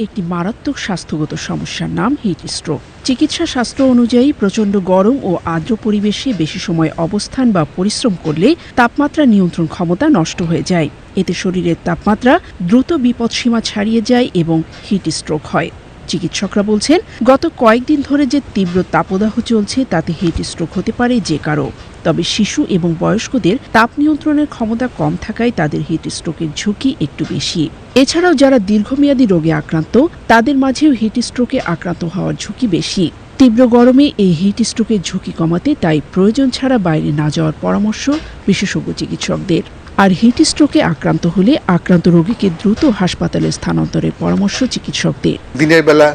একটি মারাত্মক স্বাস্থ্যগত সমস্যার নাম হিট স্ট্রোক চিকিৎসা শাস্ত্র অনুযায়ী প্রচণ্ড গরম ও আর্দ্র পরিবেশে বেশি সময় অবস্থান বা পরিশ্রম করলে তাপমাত্রা নিয়ন্ত্রণ ক্ষমতা নষ্ট হয়ে যায়। এতে শরীরের তাপমাত্রা দ্রুত বিপদসীমা ছাড়িয়ে যায় এবং হিট স্ট্রোক হয়। চিকিৎসকরা বলছেন, গত কয়েকদিন ধরে যে তীব্র তাপদাহ চলছে, তাতে হিট স্ট্রোক হতে পারে যে কারও। তবে শিশু এবং বয়স্কদের তাপ নিয়ন্ত্রণের ক্ষমতা কম থাকায় তাদের হিট স্ট্রোকের ঝুঁকি একটু বেশি। এছাড়াও যারা দীর্ঘমেয়াদী রোগে আক্রান্ত, তাদের মাঝেও হিট স্ট্রোকে আক্রান্ত হওয়ার ঝুঁকি বেশি। তীব্র গরমে এই হিট স্ট্রোকের ঝুঁকি কমাতে তাই প্রয়োজন ছাড়া বাইরে না যাওয়ার পরামর্শ বিশেষজ্ঞ চিকিৎসকদের। আর হিট স্ট্রোকে আক্রান্ত হলে আক্রান্ত রোগীকে দ্রুত হাসপাতালে স্থানান্তরের পরামর্শ চিকিৎসকদের। দিনের বেলা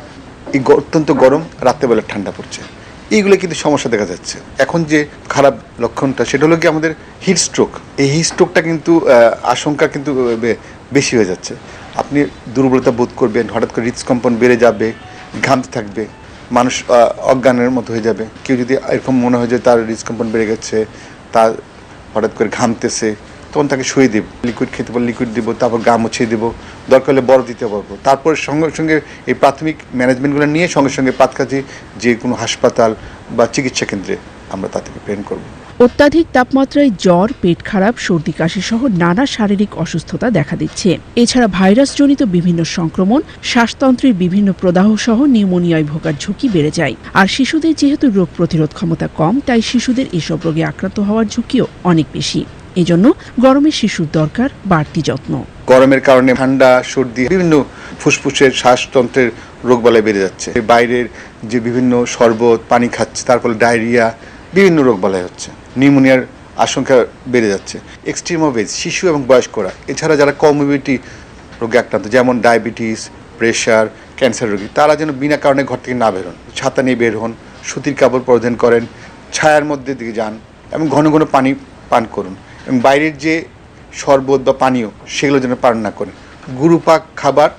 এই অত্যন্ত গরম, রাত্রেবেলা ঠান্ডা পড়ছে। এইগুলো কিন্তু সমস্যা দেখা যাচ্ছে। এখন যে খারাপ লক্ষণটা, সেটা হলো কি আমাদের হিট স্ট্রোক এই হিট স্ট্রোকটা কিন্তু আশঙ্কা কিন্তু বেশি হয়ে যাচ্ছে। আপনি দুর্বলতা বোধ করবেন, হঠাৎ করে হৃদকম্পন বেড়ে যাবে ঘামতে থাকবে। মানুষ অজ্ঞানের মতো হয়ে যাবে। কেউ যদি এরকম মনে হয় যে তার হৃদকম্পন বেড়ে গেছে, তার হঠাৎ করে ঘামতেছে, তখন তাকে শুয়ে দেব। লিকুইড খেতে পারলে লিকুইড দেবো, তারপর গা মুছিয়ে দেবো। দরকার হলে বড় দিতে পারব। তারপর সঙ্গে সঙ্গে এই প্রাথমিক ম্যানেজমেন্টগুলো নিয়ে সঙ্গে সঙ্গে পাতকাছি যে কোনো হাসপাতাল বা চিকিৎসা কেন্দ্রে আমরা তাদেরকে প্রেরণ করব। অত্যাধিক তাপমাত্রায় জ্বর, পেট খারাপ, সর্দি, কাশি সহ নানা শারীরিক অসুস্থতা দেখা দিচ্ছে। এছাড়া ভাইরাসজনিত বিভিন্ন সংক্রমণ, শ্বাসতন্ত্রের বিভিন্ন প্রদাহ সহ নিউমোনিয়ায় ভোগার ঝুঁকি বেড়ে যায়। আর শিশুদের যেহেতু রোগ প্রতিরোধ ক্ষমতা কম, তাই শিশুদের এসব রোগে আক্রান্ত হওয়ার ঝুঁকিও অনেক বেশি। এজন্য গরমে শিশুর দরকার বাড়তি যত্ন। গরমের কারণে ঠান্ডা, সর্দি, বিভিন্ন ফুসফুসের শ্বাসতন্ত্রের রোগ রোগবালাই বেড়ে যাচ্ছে। বাইরের যে বিভিন্ন শরবত, পানি খাচ্ছে, তার ফলে ডায়রিয়া, বিভিন্ন রোগ রোগবালাই হচ্ছে। নিউমোনিয়ার আশঙ্কা বেড়ে যাচ্ছে। এক্সট্রিম ওবেজ শিশু এবং বয়স্করা, এছাড়া যারা কমিউনিটি রোগে আক্রান্ত, যেমন ডায়াবেটিস প্রেশার ক্যান্সার রোগী, তারা যেন বিনা কারণে ঘর থেকে না বেরোন ছাতা নিয়ে বের হন, সুতির কাপড় পরিধান করেন, ছায়ার মধ্যে দিকে যান এবং ঘন ঘন পানি পান করুন এবং বাইরের যে শরবত বা পানীয়, সেগুলো যেন পান না করেন। গুরুপাক খাবার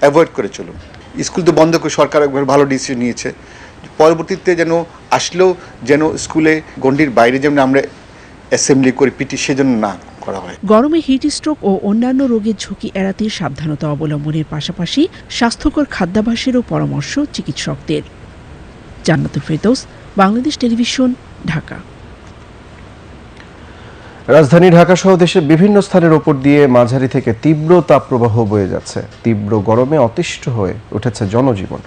অ্যাভয়েড করে চলুন। স্কুল তো বন্ধ করে সরকার একবার ভালো ডিসিশন নিয়েছে। পরবর্তীতে যেন আসলেও যেন স্কুলে গণ্ডির বাইরে যেমন আমরা অ্যাসেম্বলি করি পিটি সেজন্য না করা হয়। গরমে হিট স্ট্রোক ও অন্যান্য রোগের ঝুঁকি এড়াতে সাবধানতা অবলম্বনের পাশাপাশি স্বাস্থ্যকর খাদ্যাভ্যাসেরও পরামর্শ চিকিৎসকদের। জান্নাতুল ফেরদৌস বাংলাদেশ টেলিভিশন ঢাকা। রাজধানী ঢাকা সহ দেশের বিভিন্ন স্থানের ওপর দিয়ে মাঝারি থেকে তীব্র তাপপ্রবাহ বয়ে যাচ্ছে। তীব্র গরমে অতিষ্ঠ হয়ে উঠেছে জনজীবন।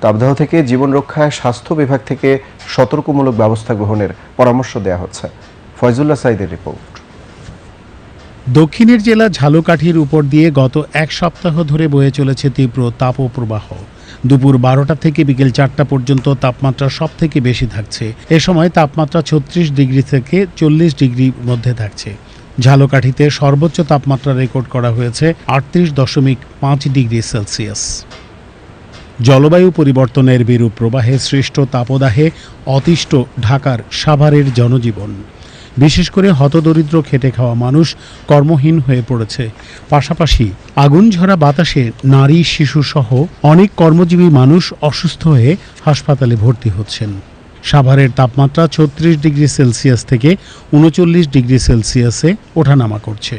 তাপদাহ থেকে জীবন রক্ষায় স্বাস্থ্য বিভাগ থেকে সতর্কমূলক ব্যবস্থা গ্রহণের পরামর্শ দেওয়া হচ্ছে। ফয়জুল্লাহ সাইদের রিপোর্ট। দক্ষিণের জেলা ঝালকাঠির উপর দিয়ে গত এক সপ্তাহ ধরে বয়ে চলেছে তীব্র তাপপ্রবাহ। দুপুর বারোটা থেকে বিকেল চারটা পর্যন্ত তাপমাত্রা সব থেকে বেশি থাকছে। এ সময় তাপমাত্রা ছত্রিশ ডিগ্রি থেকে চল্লিশ ডিগ্রির মধ্যে থাকছে। ঝালকাঠিতে সর্বোচ্চ তাপমাত্রা রেকর্ড করা হয়েছে আটত্রিশ দশমিক পাঁচ ডিগ্রি সেলসিয়াস। জলবায়ু পরিবর্তনের বিরূপ প্রবাহে সৃষ্ট তাপদাহে অতিষ্ঠ ঢাকার সাভারের জনজীবন। বিশেষ করে হতদরিদ্র খেটে খাওয়া মানুষ কর্মহীন হয়ে পড়েছে। পাশাপাশি আগুন ঝরা বাতাসে নারী, শিশু সহ অনেক কর্মজীবী মানুষ অসুস্থ হয়ে হাসপাতালে ভর্তি হচ্ছেন। সাভারের তাপমাত্রা ছত্রিশ ডিগ্রি সেলসিয়াস থেকে উনচল্লিশ ডিগ্রি সেলসিয়াসে ওঠানামা করছে।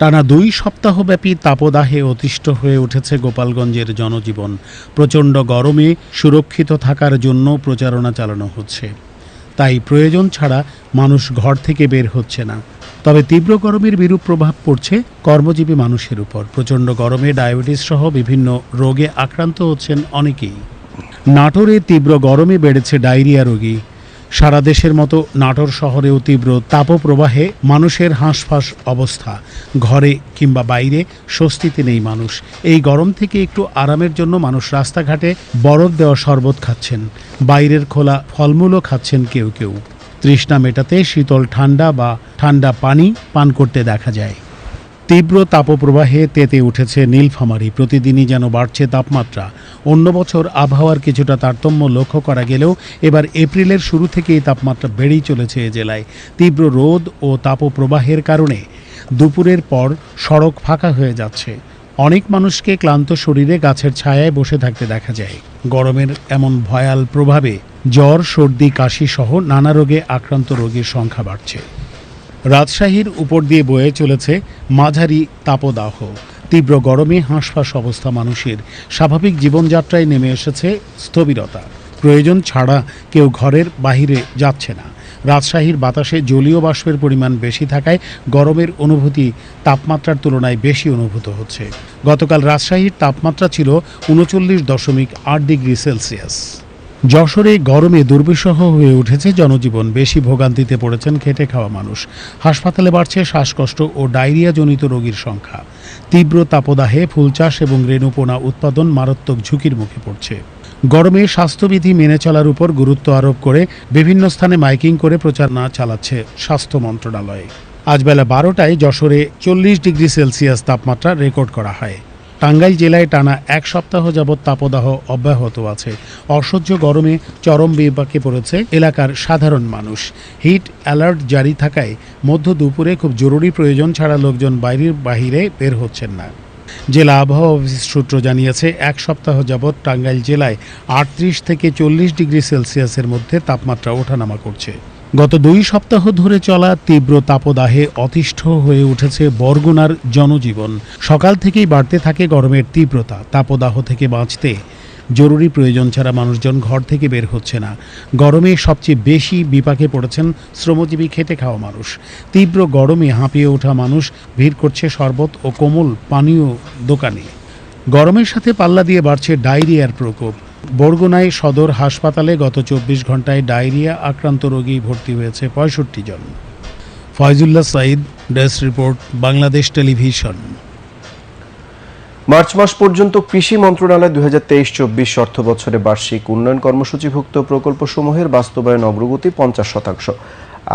টানা দুই সপ্তাহব্যাপী তাপদাহে অতিষ্ঠ হয়ে উঠেছে গোপালগঞ্জের জনজীবন। প্রচণ্ড গরমে সুরক্ষিত থাকার জন্য প্রচারণা চালানো হচ্ছে। তাই প্রয়োজন ছাড়া মানুষ ঘর থেকে বের হচ্ছে না। তবে তীব্র গরমের বিরূপ প্রভাব পড়ছে কর্মজীবী মানুষের উপর। প্রচণ্ড গরমে ডায়াবেটিস সহ বিভিন্ন রোগে আক্রান্ত হচ্ছেন অনেকেই। নাটোরে তীব্র গরমে বেড়েছে ডায়রিয়া রোগী। সারা দেশের মতো নাটোর শহরেও তীব্র তাপপ্রবাহে মানুষের হাঁসফাঁস অবস্থা। ঘরে কিংবা বাইরে স্বস্তিতে নেই মানুষ। এই গরম থেকে একটু আরামের জন্য মানুষ রাস্তাঘাটে বরফ দেওয়া শরবত খাচ্ছেন। বাইরের খোলা ফলমূলও খাচ্ছেন কেউ কেউ। তৃষ্ণা মেটাতে শীতল ঠান্ডা বা ঠান্ডা পানি পান করতে দেখা যায়। তীব্র তাপপ্রবাহে তেতে উঠেছে নীলফামারী। প্রতিদিনই যেন বাড়ছে তাপমাত্রা। অন্য বছর আবহাওয়ার কিছুটা তারতম্য লক্ষ্য করা গেলেও এবার এপ্রিলের শুরু থেকেই তাপমাত্রা বেড়েই চলেছে এ জেলায়। তীব্র রোদ ও তাপপ্রবাহের কারণে দুপুরের পর সড়ক ফাঁকা হয়ে যাচ্ছে। অনেক মানুষকে ক্লান্ত শরীরে গাছের ছায়ায় বসে থাকতে দেখা যায়। গরমের এমন ভয়াল প্রভাবে জ্বর, সর্দি, কাশি সহ নানা রোগে আক্রান্ত রোগীর সংখ্যা বাড়ছে। রাজশাহীর উপর দিয়ে বয়ে চলেছে মাঝারি তাপদাহ। তীব্র গরমে হাঁসফাঁস অবস্থা মানুষের। স্বাভাবিক জীবনযাত্রায় নেমে এসেছে স্থবিরতা। প্রয়োজন ছাড়া কেউ ঘরের বাহিরে যাচ্ছে না। রাজশাহীর বাতাসে জলীয় বাষ্পের পরিমাণ বেশি থাকায় গরমের অনুভূতি তাপমাত্রার তুলনায় বেশি অনুভূত হচ্ছে। গতকাল রাজশাহীর তাপমাত্রা ছিল উনচল্লিশ দশমিক আট ডিগ্রি সেলসিয়াস। যশোরে গরমে দুর্বিষহ হয়ে উঠেছে জনজীবন। বেশি ভোগান্তিতে পড়েছেন খেটে খাওয়া মানুষ। হাসপাতালে বাড়ছে শ্বাসকষ্ট ও ডায়রিয়াজনিত রোগীর সংখ্যা। তীব্র তাপদাহে ফুল চাষ এবং রেণুপোনা উৎপাদন মারাত্মক ঝুঁকির মুখে পড়ছে। গরমে স্বাস্থ্যবিধি মেনে চলার উপর গুরুত্ব আরোপ করে বিভিন্ন স্থানে মাইকিং করে প্রচার না চালাচ্ছে স্বাস্থ্য মন্ত্রণালয়। আজ বেলা বারোটায় যশোরে চল্লিশ ডিগ্রি সেলসিয়াস তাপমাত্রা রেকর্ড করা হয়। টাঙ্গাইল জেলায় টানা এক সপ্তাহ যাবৎ তাপদাহ অব্যাহত আছে। অসহ্য গরমে চরম বিপাকে পড়েছে এলাকার সাধারণ মানুষ। হিট অ্যালার্ট জারি থাকায় মধ্য দুপুরে খুব জরুরি প্রয়োজন ছাড়া লোকজন বাইরের বাহিরে বের হচ্ছেন না। জেলা আবহাওয়া অফিস সূত্র জানিয়েছে, এক সপ্তাহ যাবৎ টাঙ্গাইল জেলায় আটত্রিশ থেকে চল্লিশ ডিগ্রি সেলসিয়াসের মধ্যে তাপমাত্রা ওঠানামা করছে। গত দুই সপ্তাহ ধরে চলা তীব্র তাপদাহে অতিষ্ঠ হয়ে উঠেছে বরগুনার জনজীবন। সকাল থেকেই বাড়তে থাকে গরমের তীব্রতা। তাপদাহ থেকে বাঁচতে জরুরি প্রয়োজন ছাড়া মানুষজন ঘর থেকে বের হচ্ছে না। গরমে সবচেয়ে বেশি বিপাকে পড়েছেন শ্রমজীবী খেটে খাওয়া মানুষ। তীব্র গরমে হাঁপিয়ে ওঠা মানুষ ভিড় করছে শরবত ও কোমল পানীয় দোকানে। গরমের সাথে পাল্লা দিয়ে বাড়ছে ডায়রিয়ার প্রকোপ। বরগুনায় সদর হাসপাতালে গত চব্বিশ ঘন্টায় ডায়রিয়া আক্রান্ত রোগী ভর্তি হয়েছে পঁয়ষট্টি জন। Faizullah Saeed desk report, Bangladesh television. March মাস পর্যন্ত কৃষি মন্ত্রণালয় দুই হাজার তেইশ চব্বিশ অর্থ বছরে বার্ষিক উন্নয়ন কর্মসূচিভুক্ত প্রকল্পসমূহের বাস্তবায়ন অগ্রগতি পঞ্চাশ শতাংশ।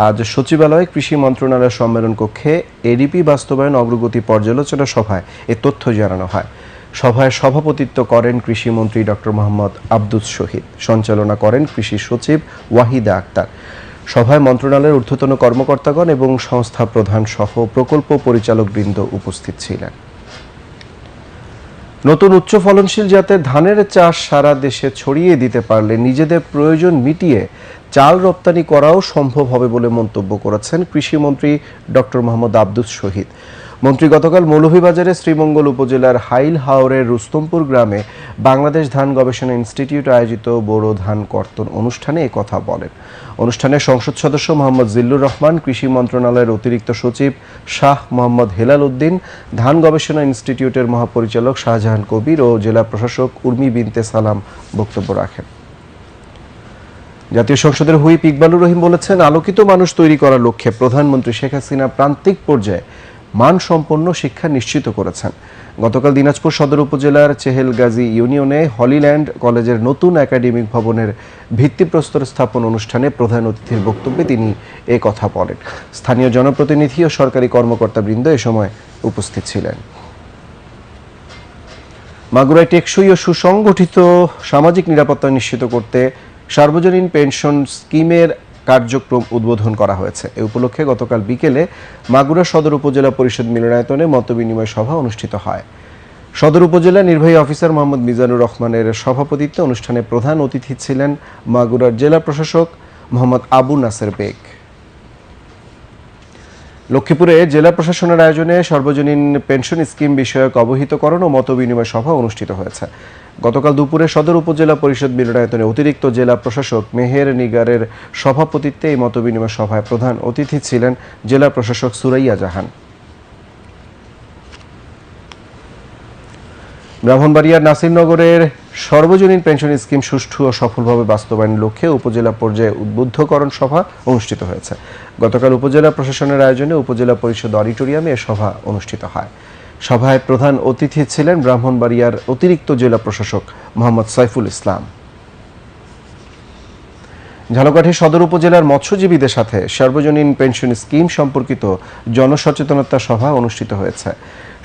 আজ সচিবালয়ে কৃষি মন্ত্রণালয়ের সম্মেলন কক্ষে এডিপি বাস্তবায়ন অগ্রগতি পর্যালোচনা সভায় এ তথ্য জানানো হয়। সভায় সভাপতিত্ব করেন কৃষিমন্ত্রী ডক্টর মোহাম্মদ আব্দুস শহীদ। সঞ্চালনা করেন কৃষি সচিব ওয়াহিদা আক্তার। সভায় মন্ত্রণালয়ের ঊর্ধ্বতন কর্মকর্তাগণ এবং সংস্থা প্রধান সহ প্রকল্প পরিচালকবৃন্দ উপস্থিত ছিলেন। নতুন উচ্চ ফলনশীল জাতের ধানের চাষ সারা দেশে ছড়িয়ে দিতে পারলে নিজেদের প্রয়োজন মিটিয়ে চাল রপ্তানি করাও সম্ভব হবে বলে মন্তব্য করেছেন কৃষিমন্ত্রী ডক্টর মোহাম্মদ আব্দুস শহীদ। মন্ত্রী গতকাল মৌলভীবাজারে শ্রীমঙ্গল উপজেলার হাইল হাওরের রুস্তমপুর গ্রামে বাংলাদেশ ধান গবেষণা ইনস্টিটিউট আয়োজিত বোরো ধান কর্তন অনুষ্ঠানে কথা বলেন। অনুষ্ঠানে সংসদ সদস্য মোহাম্মদ জিল্লুর রহমান, কৃষি মন্ত্রণালয়ের অতিরিক্ত সচিব শাহ মোহাম্মদ হেলাল উদ্দিন, ধান গবেষণা ইনস্টিটিউটের মহাপরিচালক শাহজাহান কবির ও জেলা প্রশাসক উর্মি বিনতে সালাম বক্তব্য রাখেন। জাতীয় সংসদের হুইপ ইকবালুর রহিম বলেছেন, আলোকিত মানুষ তৈরি করার লক্ষ্যে প্রধানমন্ত্রী শেখ হাসিনা প্রান্তিক পর্যায়ে মানসম্পন্ন শিক্ষা নিশ্চিত করেছেন। গতকাল দিনাজপুর সদর উপজেলার চেহেলগাজী ইউনিয়নে হলিল্যান্ড কলেজের নতুন একাডেমিক ভবনের ভিত্তিপ্রস্তর স্থাপন অনুষ্ঠানে প্রধান অতিথির বক্তব্যে তিনি এ কথা বলেন। স্থানীয় জনপ্রতিনিধি ও সরকারি কর্মকর্তাবৃন্দ এ সময় উপস্থিত ছিলেন। মাগুরায় টেকসই ও সুসংগঠিত সামাজিক নিরাপত্তা নিশ্চিত করতে সার্বজনীন পেনশন স্কিমের কার্যক্রম উদ্বোধন করা হয়েছে। এ উপলক্ষে গতকাল বিকেলে মাগুরা সদর উপজেলা পরিষদ মিলনায়তনে মতবিনিময় সভা অনুষ্ঠিত হয়। সদর উপজেলা নির্বাহী অফিসার মোহাম্মদ মিজানুর রহমানের সভাপতিত্বে অনুষ্ঠানে প্রধান অতিথি ছিলেন মাগুরার জেলা প্রশাসক মোহাম্মদ আবু নাসের বেগ। লক্ষ্মীপুরে জেলা প্রশাসনের আয়োজনে সর্বজনীন পেনশন স্কিম বিষয়ক অবহিতকরণ ও মত বিনিময় সভা অনুষ্ঠিত হয়েছে। গতকাল দুপুরে সদর উপজেলা পরিষদ মিলনায়তনে অতিরিক্ত জেলা প্রশাসক মেহের নিগারের সভাপতিত্বে এই মতবিনিময় সভায় প্রধান অতিথি ছিলেন জেলা প্রশাসক সুরাইয়া জাহান। ব্রাহ্মণবাড়িয়ার নাসিরনগরের সর্বজনীন পেনশন স্কিম সুষ্ঠু ও সফলভাবে বাস্তবায়নের লক্ষ্যে উপজেলা পর্যায়ে উদ্বুদ্ধকরণ সভা অনুষ্ঠিত হয়েছে। গতকাল উপজেলা প্রশাসনের আয়োজনে উপজেলা পরিষদ অডিটোরিয়ামে এ সভা অনুষ্ঠিত হয়। সভায় প্রধান অতিথি ছিলেন ব্রাহ্মণবাড়িয়ার অতিরিক্ত জেলা প্রশাসক মোহাম্মদ সাইফুল ইসলাম। ঝালকাঠি সদর উপজেলার মৎস্যজীবীদের সাথে সর্বজনীন পেনশন স্কিম সম্পর্কিত জনসচেতনতা সভা অনুষ্ঠিত হয়েছে।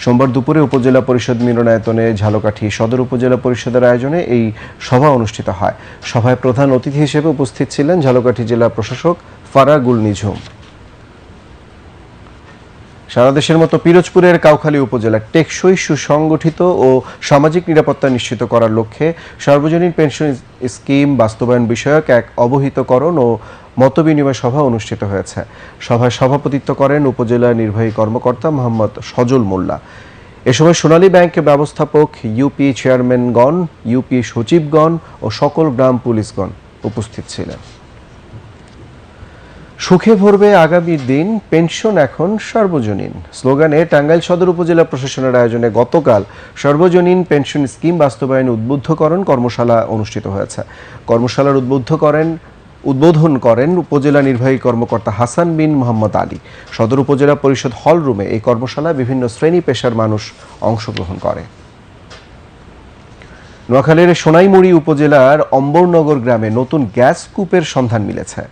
সোমবার দুপুরে উপজেলা পরিষদ মিলনায়তনে ঝালকাঠি সদর উপজেলা পরিষদের আয়োজনে এই সভা অনুষ্ঠিত হয়। সভায় প্রধান অতিথি হিসেবে উপস্থিত ছিলেন ঝালকাঠি জেলা প্রশাসক ফারাগুল নিঝুম সারা দেশের মতো পিরোজপুরের কাউখালী উপজেলা টেকসই, সুসংগঠিত ও সামাজিক নিরাপত্তা নিশ্চিত করার লক্ষ্যে সার্বজনীন পেনশন স্কিম বাস্তবায়ন বিষয়ক এক অবহিতকরণ ও মতবিনিময় সভা অনুষ্ঠিত হয়েছে। সভায় সভাপতিত্ব করেন উপজেলা নির্বাহী কর্মকর্তা মোহাম্মদ সজল মোল্লা। এ সময় সোনালী ব্যাংক ব্যবস্থাপক ইউপি চেয়ারম্যানগণ, ইউপি সচিবগণ ও সকল গ্রাম পুলিশগণ উপস্থিত ছিলেন। সুখে ভরবে আগামী দিন, পেনশন এখন সর্বজনীন। স্লোগানে টাঙ্গাইল সদর উপজেলা প্রশাসনের আয়োজনে গতকাল সর্বজনীন পেনশন স্কিম বাস্তবায়ন উদ্বুদ্ধকরণ কর্মশালা অনুষ্ঠিত হয়েছে। কর্মশালার উদ্বুদ্ধ করেন উদ্বোধন করেন উপজেলা নির্বাহী কর্মকর্তা হাসান বিন মোহাম্মদ আলী। সদর উপজেলা পরিষদ হল রুমে এই কর্মশালায় বিভিন্ন শ্রেণি পেশার মানুষ অংশগ্রহণ করে। নোয়াখালীর সোনাইমুড়ি উপজেলার অম্বরনগর গ্রামে নতুন গ্যাস কূপের সন্ধান মিলেছে।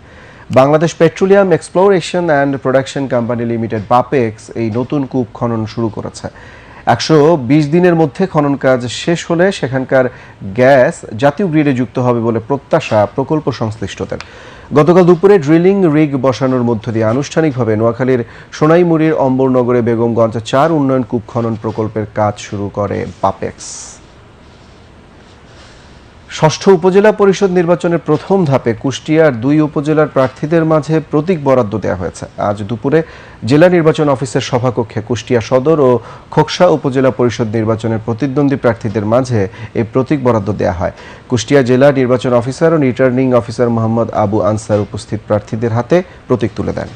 Bangladesh petroleum exploration and production company limited, BAPEX, এই নতুন কূপ খনন শুরু করেছে। একশো বিশ দিনের মধ্যে খনন কাজ শেষ হলে সেখানকার গ্যাস জাতীয় গ্রিডে যুক্ত হবে বলে প্রত্যাশা প্রকল্প সংশ্লিষ্টদের। গতকাল দুপুরে ড্রিলিং রিগ বসানোর মধ্য দিয়ে আনুষ্ঠানিকভাবে নোয়াখালীর সোনাইমুড়ির অম্বরনগরে বেগমগঞ্জ চার উন্নয়ন কূপ খনন প্রকল্পের কাজ শুরু করে বাপেক্স ষষ্ঠ উপজেলা পরিষদ নির্বাচনের প্রথম ধাপে কুষ্টিয়ার দুই উপজেলার প্রার্থীদের মাঝে প্রতীক বরাদ্দ দেওয়া হয়েছে। আজ দুপুরে জেলা নির্বাচন অফিসের সভাকক্ষে কুষ্টিয়া সদর ও খোকসা উপজেলা পরিষদ নির্বাচনের প্রতিদ্বন্দ্বী প্রার্থীদের মাঝে এই প্রতীক বরাদ্দ দেওয়া হয়। কুষ্টিয়া জেলা নির্বাচন অফিসার ও রিটার্নিং অফিসার মোহাম্মদ আবু আনসার উপস্থিত প্রার্থীদের হাতে প্রতীক তুলে দেন।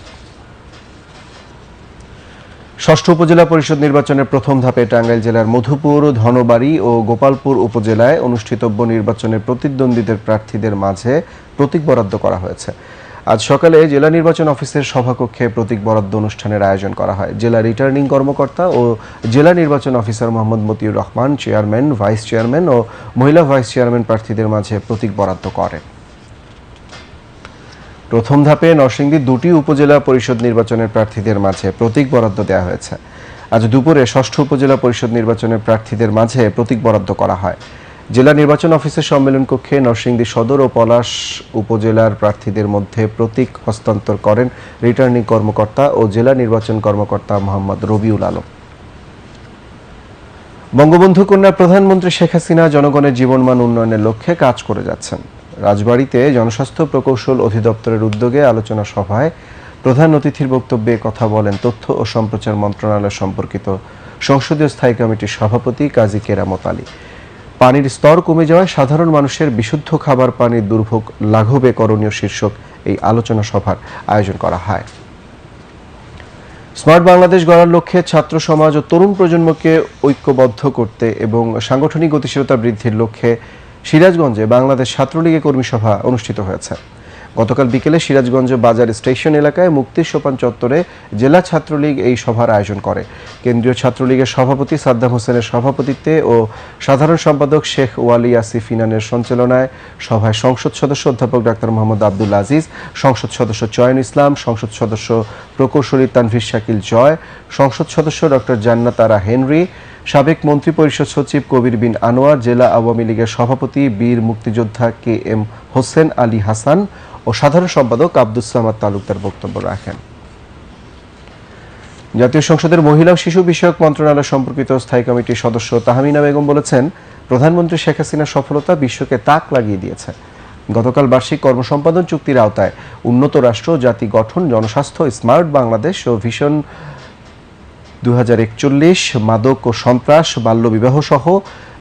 ষষ্ঠ উপজেলা পরিষদ নির্বাচনের প্রথম ধাপে টাঙ্গাইল জেলার মধুপুর, ধনবাড়ি ও গোপালপুর উপজেলায় অনুষ্ঠিতব্য নির্বাচনের প্রতিদ্বন্দ্বীদের প্রার্থীদের মাঝে প্রতীক বরাদ্দ করা হয়েছে। আজ সকালে জেলা নির্বাচন অফিসের সভাকক্ষে প্রতীক বরাদ্দ অনুষ্ঠানের আয়োজন করা হয়। জেলা রিটার্নিং কর্মকর্তা ও জেলা নির্বাচন officer Mohammad Motiur Rahman, chairman, vice chairman ও মহিলা ভাইস চেয়ারম্যান প্রার্থীদের মাঝে প্রতীক বরাদ্দ করেন। প্রথম ধাপে নরসিংদী দুটি উপজেলা পরিষদ নির্বাচনের প্রার্থীদের মাঝে প্রতীক বরাদ্দ দেওয়া হয়েছে। আজ দুপুরে ষষ্ঠ উপজেলা পরিষদ নির্বাচনের প্রার্থীদের মাঝে প্রতীক বরাদ্দ করা হয়। জেলা নির্বাচন অফিসের সম্মেলন কক্ষে নরসিংদী সদর ও পলাশ উপজেলার প্রার্থীদের মধ্যে প্রতীক হস্তান্তর করেন রিটার্নিং কর্মকর্তা ও জেলা নির্বাচন কর্মকর্তা মোহাম্মদ রবিউল আলম। বঙ্গবন্ধু কন্যা প্রধানমন্ত্রী শেখ হাসিনা জনগণের জীবনমান উন্নয়নের লক্ষ্যে কাজ করে যাচ্ছেন। রাজবাড়িতে জনস্বাস্থ্য প্রকৌশল অধিদপ্তরের উদ্যোগে আলোচনা সভায় প্রধান অতিথির বক্তব্যে কথা বলেন তথ্য ও সম্প্রচার মন্ত্রণালয় সম্পর্কিত সংসদীয় স্থায়ী কমিটির সভাপতি কাজী কেরামত আলী। পানির স্তর কমে যাওয়ায় সাধারণ মানুষের বিশুদ্ধ খাবার পানির দুর্ভোগ লাঘবে করণীয় শীর্ষক এই আলোচনা সভার আয়োজন করা হয়। স্মার্ট বাংলাদেশ গড়ার লক্ষ্যে ছাত্র সমাজ ও তরুণ প্রজন্মকে ঐক্যবদ্ধ করতে এবং সাংগঠনিক গতিশীলতা বৃদ্ধির লক্ষ্যে সিরাজগঞ্জে বাংলাদেশ ছাত্রলীগের কর্মী সভা অনুষ্ঠিত হয়েছে। গতকাল বিকেলে সিরাজগঞ্জ বাজার স্টেশন এলাকায় মুক্তি সোপান চত্বরে জেলা ছাত্রলীগ এই সভার আয়োজন করে। কেন্দ্রীয় ছাত্রলীগের সভাপতি সাদ্দাম হোসেনের সভাপতিত্বে ও সাধারণ সম্পাদক শেখ ওয়ালি আসিফ ইনানের সঞ্চালনায় সভায় সংসদ সদস্য অধ্যাপক ডাক্তার মোহাম্মদ আব্দুল আজিজ, সংসদ সদস্য চয়ন ইসলাম, সংসদ সদস্য প্রকৌশলী তানভীর শাকিল জয়, সংসদ সদস্য ডক্টর জান্নাত আরা হেনরি সাবেক মন্ত্রী পরিষদ সচিব কবির বিন আনোয়ার, জেলা আওয়ামী লীগের সভাপতি বীর মুক্তিযোদ্ধা কে এম হোসেন আলী হাসান ও সাধারণ সম্পাদক আব্দুস সামাদ তালুকদার বক্তব্য রাখেন। জাতীয় সংসদের মহিলা ও শিশু বিষয়ক মন্ত্রণালয় সম্পর্কিত স্থায়ী কমিটির সদস্য তাহমিনা বেগম বলেছেন, প্রধানমন্ত্রী শেখ হাসিনার সফলতা বিশ্বকে তাক লাগিয়ে দিয়েছে। গতকাল বার্ষিক কর্মসম্পাদন চুক্তির আওতায় উন্নত রাষ্ট্র, জাতি গঠন, জনস্বাস্থ্য, স্মার্ট বাংলাদেশ ও ভিশন দুহাজার একচল্লিশ মাদক ও সন্ত্রাস, বাল্যবিবাহ সহ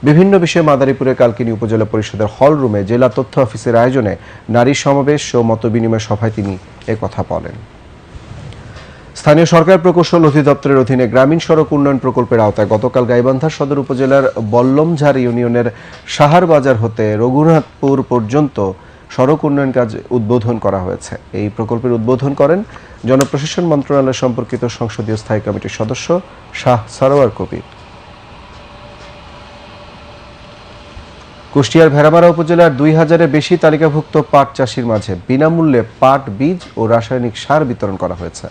বিভিন্ন বিষয়ে মাদারীপুরের কালকিনি উপজেলা পরিষদের হল রুমে জেলা তথ্য অফিসের আয়োজনে নারী সমাবেশ ও মতবিনিময় সভায় তিনি একথা বলেন। স্থানীয় সরকার প্রকৌশল অধিদপ্তরের অধীনে গ্রামীণ সড়ক উন্নয়ন প্রকল্পের আওতায় গতকাল গাইবান্ধা সদর উপজেলার বল্লমঝাড় ইউনিয়নের সাহার বাজার হতে রঘুনাথপুর পর্যন্ত সড়ক উন্নয়ন কাজ উদ্বোধন করা হয়েছে। এই প্রকল্পের উদ্বোধন করেন জনপ্রশাসন মন্ত্রণালয় সম্পর্কিত সংসদীয় স্থায়ী কমিটির সদস্য শাহ সারোয়ার কবির। কুষ্টিয়ার ভেড়ামারা উপজেলার দুই হাজারের বেশি তালিকাভুক্ত পাট চাষির মাঝে বিনামূল্যে পাট, বীজ ও রাসায়নিক সার বিতরণ করা হয়েছে।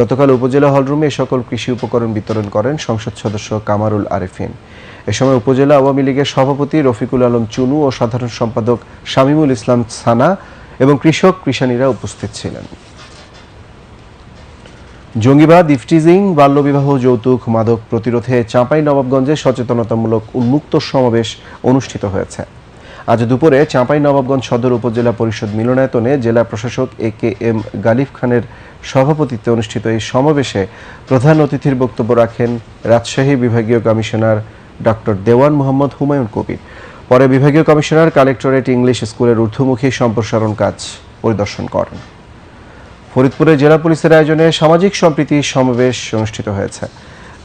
গতকাল উপজেলা হলরুমে সকল কৃষি উপকরণ বিতরণ করেন সংসদ সদস্য কামারুল আরেফিন। এ সময় উপজেলা আওয়ামী লীগের সভাপতি রফিকুল আলম চুনু ও সাধারণ সম্পাদক শামিমুল ইসলাম সানা এবং কৃষক কৃষানীরা উপস্থিত ছিলেন। জঙ্গিবাদ, ইফটিজিং, বাল্যবিবাহ, যৌতুক, মাদক প্রতিরোধে চাঁপাই নবাবগঞ্জে সচেতনতামূলক উন্মুক্ত সমাবেশ অনুষ্ঠিত হয়েছে। আজ দুপুরে চাঁপাই নবাবগঞ্জ সদর উপজেলা পরিষদ মিলনায়তনে জেলা প্রশাসক এ কে এম গালিফ খানের সভাপতিত্বে অনুষ্ঠিত এই সমাবেশে প্রধান অতিথির বক্তব্য রাখেন রাজশাহী বিভাগীয় কমিশনার ডক্টর দেওয়ান মোহাম্মদ হুমায়ুন কবির। পরে বিভাগীয় কমিশনার, কালেক্টরেট ইংলিশ স্কুলের ঊর্ধ্বমুখী সম্প্রসারণ কাজ পরিদর্শন করেন। ফরিদপুরে জেলা পুলিশের আয়োজনে সামাজিক সম্প্রীতি সমাবেশ অনুষ্ঠিত হয়েছে।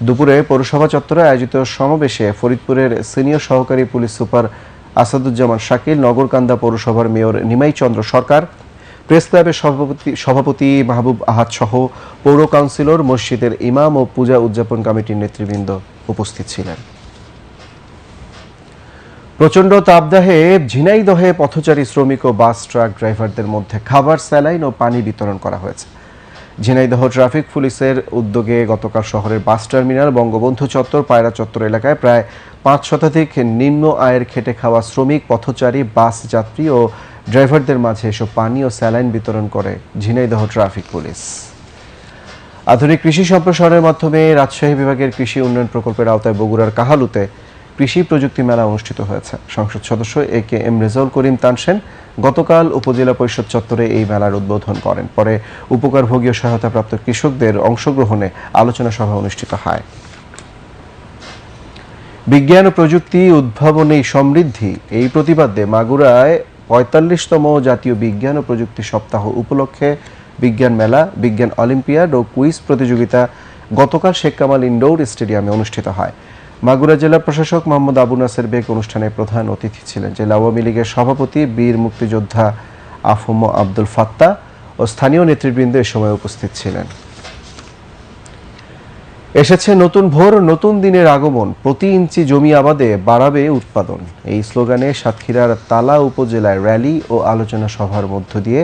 দুপুরে পৌরসভা চত্বরে আয়োজিত সমাবেশে ফরিদপুরের সিনিয়র সহকারী পুলিশ সুপার আসাদুজ্জামান শাকিল, নগরকান্দা পৌরসভার মেয়র নিমাই চন্দ্র সরকার, প্রেস ক্লাবের সভাপতি সভাপতি মাহবুব আহাদ সহ পৌর কাউন্সিলর, মসজিদের ইমাম ও পূজা উদযাপন কমিটির নেতৃবৃন্দ উপস্থিত ছিলেন। প্রচণ্ড তাপদাহে ঝিনাইদহে পথচারী শ্রমিক ও বাস ট্রাক ড্রাইভারদের মধ্যে খাবার, স্যালাইন ও পানি বিতরণ করা হয়েছে। ঝিনাইদহ ট্রাফিক পুলিশের উদ্যোগে গতকাল শহরের বাস টার্মিনাল, বঙ্গবন্ধু চত্বর, পায়রা চত্বর এলাকায় প্রায় পাঁচ শতাধিক নিম্ন আয়ের খেটে খাওয়া শ্রমিক, পথচারী, বাস যাত্রী ও ড্রাইভারদের মাঝে এসব পানি ও স্যালাইন বিতরণ করে ঝিনাইদহ ট্রাফিক পুলিশ। আধুনিক কৃষি সম্প্রসারণের মাধ্যমে রাজশাহী বিভাগের কৃষি উন্নয়ন প্রকল্পের আওতায় বগুড়ার কাহালুতে কৃষি প্রযুক্তি মেলা অনুষ্ঠিত হয়েছে। সংসদ সদস্য A K M Rezaul Karim Tansen গতকাল উপজেলা পরিষদ চত্বরে এই মেলার উদ্বোধন করেন। পরে উপকারভোগী সহায়তাপ্রাপ্ত কৃষকদের অংশগ্রহণে আলোচনা সভা অনুষ্ঠিত হয়। বিজ্ঞান ও প্রযুক্তি উদ্ভাবনী সমৃদ্ধি এই প্রতিবাদে মাগুরায় পঁয়তাল্লিশতম জাতীয় বিজ্ঞান ও প্রযুক্তি সপ্তাহ উপলক্ষে বিজ্ঞান মেলা, বিজ্ঞান অলিম্পিয়াড ও কুইজ প্রতিযোগিতা গতকাল শেখ কামাল ইনডোর স্টেডিয়ামে অনুষ্ঠিত হয়। মাগুরা জেলা প্রশাসক মোহাম্মদ আবু নাসের বেগ অনুষ্ঠানে প্রধান অতিথি ছিলেন। জেলা আওয়ামী লীগের সভাপতি, বীর মুক্তিযোদ্ধা আফম আব্দুল ফাত্তা ও স্থানীয় নেতৃবৃন্দ এ সময় উপস্থিত ছিলেন। এসেছে নতুন ভোর, নতুন দিনের আগমন। প্রতি ইঞ্চি জমি আবাদে বাড়াবে উৎপাদন। এই স্লোগানে সাতক্ষীরার তালা উপজেলায় র্যালি ও আলোচনা সভার মধ্য দিয়ে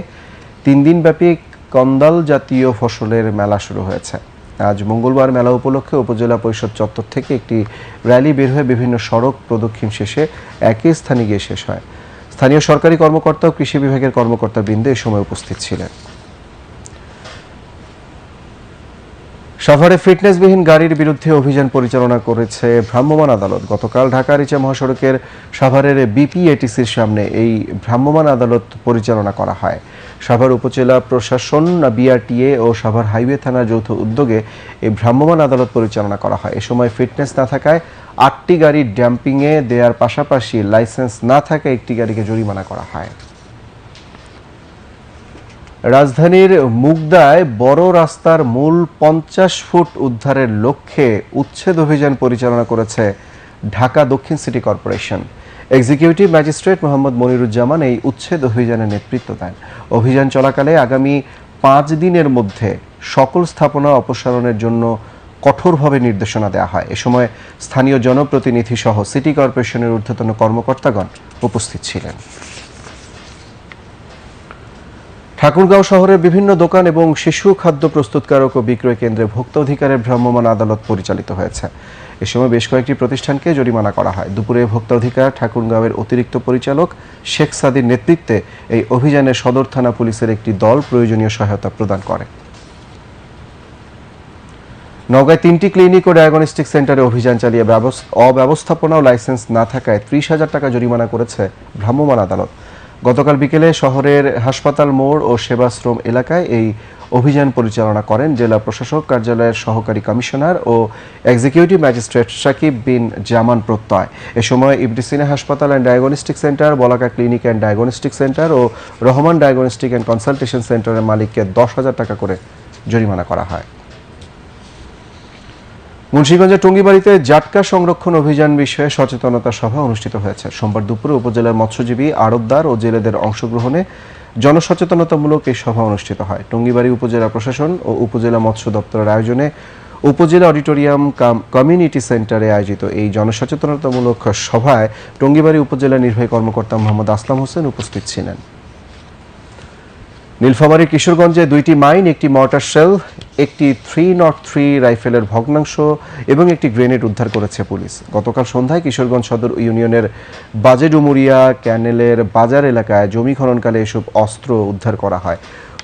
তিন দিনব্যাপী কন্দাল জাতীয় ফসলের মেলা শুরু হয়েছে। আজ মঙ্গলবার মেলা উপলক্ষে উপজেলা পরিষদ চত্বর থেকে একটি র্যালি বের হয়ে বিভিন্ন সড়ক প্রদক্ষিণ শেষে একই স্থানে গিয়ে শেষ হয়। স্থানীয় সরকারি কর্মকর্তা ও কৃষি বিভাগের কর্মকর্তা বৃন্দ এ সময় উপস্থিত ছিলেন। সাভারে ফিটনেসবিহীন গাড়ির বিরুদ্ধে অভিযান পরিচালনা করেছে ভ্রাম্যমাণ আদালত। গতকাল ঢাকা রিচা মহাসড়কের সাভারের বিপিএটিসির সামনে এই ভ্রাম্যমাণ আদালত পরিচালনা করা হয়। সাভার উপজেলা প্রশাসন, বিআরটিএ ও সাভার হাইওয়ে থানার যৌথ উদ্যোগে এই ভ্রাম্যমাণ আদালত পরিচালনা করা হয়। এ সময় ফিটনেস না থাকায় আটটি গাড়ি ড্যাম্পিংয়ে দেওয়ার পাশাপাশি লাইসেন্স না থাকায় একটি গাড়িকে জরিমানা করা হয়। রাজধানীর মুগদায় বড় রাস্তার মূল পঞ্চাশ ফুট উদ্ধারের লক্ষ্যে উচ্ছেদ অভিযান পরিচালনা করেছে ঢাকা দক্ষিণ city corporation. Executive magistrate Mohammad Moniruzzaman এই উচ্ছেদ অভিযানে নেতৃত্ব দেন। অভিযান চলাকালে আগামী পাঁচ দিনের মধ্যে সকল স্থাপনা অপসারণের জন্য কঠোরভাবে নির্দেশনা দেওয়া হয়। এ সময় স্থানীয় জনপ্রতিনিধি সহ সিটি কর্পোরেশনের ঊর্ধ্বতন কর্মকর্তাগণ উপস্থিত ছিলেন। ঠাকুরগাঁও শহরের বিভিন্ন দোকান এবং শিশু খাদ্য প্রস্তুতকারক ও বিক্রয় কেন্দ্রে ভোক্তা অধিকারের আদালত পরিচালিত হয়েছে। এ সময় বেশ কয়েকটি প্রতিষ্ঠানকে জরিমানা করা হয়। দুপুরে ভোক্তা অধিকার, ঠাকুরগাঁওয়ের অতিরিক্ত পরিচালক শেখ সাদির নেতৃত্বে এই অভিযানে সদর থানা পুলিশের একটি দল প্রয়োজনীয় সহায়তা প্রদান করে। নওগাঁয় তিনটি ক্লিনিক ও ডায়াগনস্টিক সেন্টারে অভিযান চালিয়ে ব্যবস- অব্যবস্থাপনা ও লাইসেন্স না থাকায় ত্রিশ হাজার টাকা জরিমানা করেছে ভ্রাম্যমাণ আদালত। গতকাল বিকেলে শহরের হাসপাতাল মোড় ও সেবাশ্রম এলাকায় এই অভিযান পরিচালনা করেন জেলা প্রশাসক, কার্যালয়ের সহকারী কমিশনার ও এক্সিকিউটিভ ম্যাজিস্ট্রেট সাকিব বিন জামান প্রত্যয়। এ সময় ইবডিসিনা হাসপাতাল and diagnostic centre, Balaka clinic and diagnostic centre O Rahman diagnostic and consultation সেন্টারের মালিককে দশ হাজার টাকা করে জরিমানা করা হয়। মুন্সিগঞ্জের টঙ্গিবাড়িতে জাটকা সংরক্ষণ অভিযান বিষয়ে সচেতনতা সভা অনুষ্ঠিত হয়েছে। সোমবার দুপুরে উপজেলার মৎস্যজীবী, আড়তদার ও জেলেদের অংশগ্রহণে জনসচেতনতামূলক এই সভা অনুষ্ঠিত হয়। টঙ্গিবাড়ি উপজেলা প্রশাসন ও উপজেলা মৎস্য দপ্তরের আয়োজনে উপজেলা অডিটোরিয়াম কাম, কমিউনিটি সেন্টারে আয়োজিত এই জনসচেতনতামূলক সভায় টঙ্গিবাড়ি উপজেলা নির্বাহী কর্মকর্তা মোহাম্মদ আসলাম হোসেন উপস্থিত ছিলেন। নীলফামারী কিশোরগঞ্জে দুইটি মাইন, একটি মর্টার শেল, একটি থ্রি নট থ্রি রাইফেলের ভগ্নাংশ এবং একটি গ্রেনেড উদ্ধার করেছে পুলিশ। গতকাল সন্ধ্যায় কিশোরগঞ্জ সদর ইউনিয়নের বাজেডুমুরিয়া ক্যানেলের বাজার এলাকায় জমি খননকালে এসব অস্ত্র উদ্ধার করা হয়।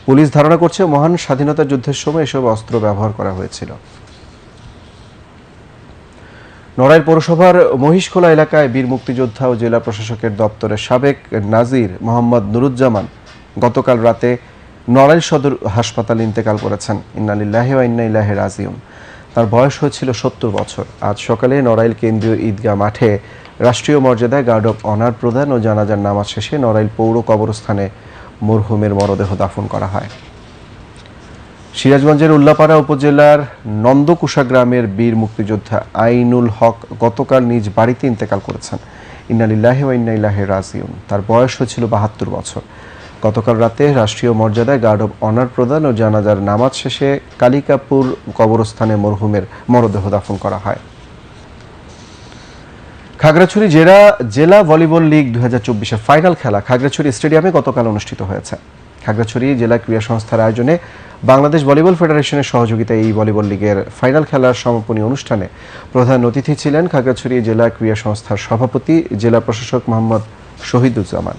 পুলিশ ধারণা করছে, মহান স্বাধীনতা যুদ্ধের সময় এসব অস্ত্র ব্যবহার করা হয়েছিল। নড়াইল পৌরসভার মহিষখোলা এলাকায় বীর মুক্তিযোদ্ধা ও জেলা প্রশাসকের দপ্তরের সাবেক নাজির মোহাম্মদ নুরুজ্জামান গতকাল রাতে নড়াইল সদর হাসপাতালে ইন্তেকাল করেছেন। ইন্নালিল্লাহি ওয়া ইন্না ইলাইহি রাজিউন। তার বয়স হয়েছিল সত্তর বছর। আজ সকালে নড়াইল কেন্দ্রীয় ঈদগাহ মাঠে রাষ্ট্রীয় মর্যাদায় গার্ড অব অনার প্রদান ও জানাজার নামাজ শেষে নড়াইল পৌর কবরস্থানে মরহুমের মরদেহ দাফন করা হয়। সিরাজগঞ্জের উল্লাপাড়া উপজেলার নন্দকুষা গ্রামের বীর মুক্তিযোদ্ধা আইনুল হক গতকাল নিজ বাড়িতে ইন্তেকাল করেছেন। ইন্নালিল্লাহি ওয়া ইন্না ইলাইহি রাজিউন। তার বয়স হয়েছিল বাহাত্তর বছর। গতকাল রাতে রাষ্ট্রীয় মর্যাদায় গার্ড অব অনার প্রদান ও জানাজার নামাজ শেষে কালিকাপুর কবরস্থানে মরহুমের মরদেহ দাফন করা হয়। খাগড়াছড়ি জেলা জেলা ভলিবল লিগ দু হাজার ফাইনাল খেলা খাগড়াছড়ি স্টেডিয়ামে গতকাল অনুষ্ঠিত হয়েছে। খাগড়াছড়ি জেলা ক্রীড়া সংস্থার আয়োজনে বাংলাদেশ ভলিবল ফেডারেশনের সহযোগিতায় এই ভলিবল লীগের ফাইনাল খেলার সমাপনী অনুষ্ঠানে প্রধান অতিথি ছিলেন খাগড়াছড়ি জেলা ক্রীড়া সংস্থার সভাপতি, জেলা প্রশাসক মোহাম্মদ শহীদুজ্জামান।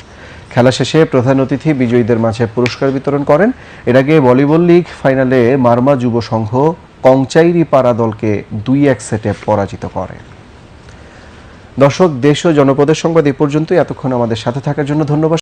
খেলা শেষে প্রধান অতিথি বিজয়ীদের মাঝে পুরস্কার বিতরণ করেন। এর আগে ভলিবল লিগ ফাইনালে মারমা যুব সংঘ কংচাইরি পাড়া দলকে দুই এক সেটে পরাজিত করে। দর্শক, দেশ ও জনপদের সংবাদ এ পর্যন্ত এতক্ষণ আমাদের সাথে থাকার জন্য ধন্যবাদ।